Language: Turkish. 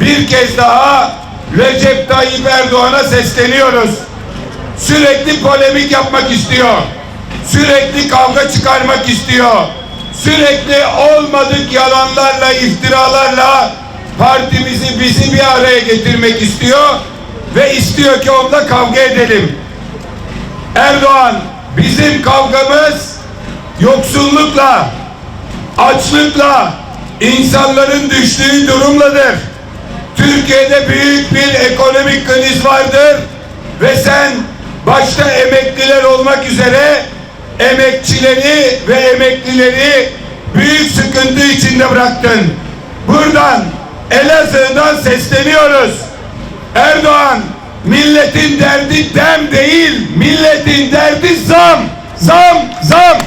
bir kez daha Recep Tayyip Erdoğan'a sesleniyoruz. Sürekli polemik yapmak istiyor. Sürekli kavga çıkarmak istiyor. Sürekli olmadık yalanlarla, iftiralarla partimizi bizi bir araya getirmek istiyor ve istiyor ki onunla kavga edelim. Erdoğan bizim kavgamız yoksullukla, açlıkla, insanların düştüğü durumladır. Türkiye'de büyük bir ekonomik kriz vardır ve sen başta emekliler olmak üzere emekçileri ve emeklileri büyük sıkıntı içinde bıraktın. Buradan Elazığ'dan sesleniyoruz. Erdoğan milletin derdi dem değil, milletin derdi zam, zam, zam.